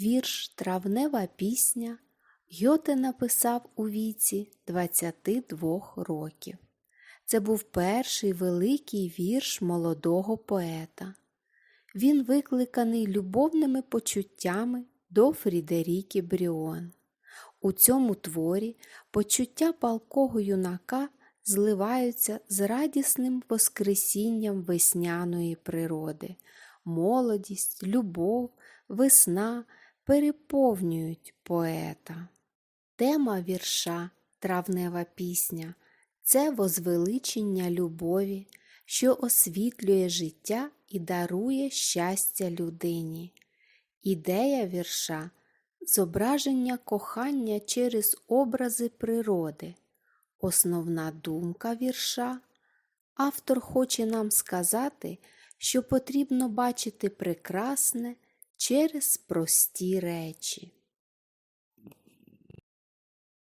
Вірш Травнева пісня Гьоте написав у віці 22 років. Це був перший великий вірш молодого поета. Він викликаний любовними почуттями до Фрідеріки Бріон. У цьому творі почуття палкого юнака зливаються з радісним воскресінням весняної природи. Молодість, любов, весна переповнюють поета. Тема вірша Травнева пісня це возвеличення любові, що освітлює життя і дарує щастя людині. Ідея вірша зображення кохання через образи природи. Основна думка вірша. Автор хоче нам сказати, що потрібно бачити прекрасне через прості речі.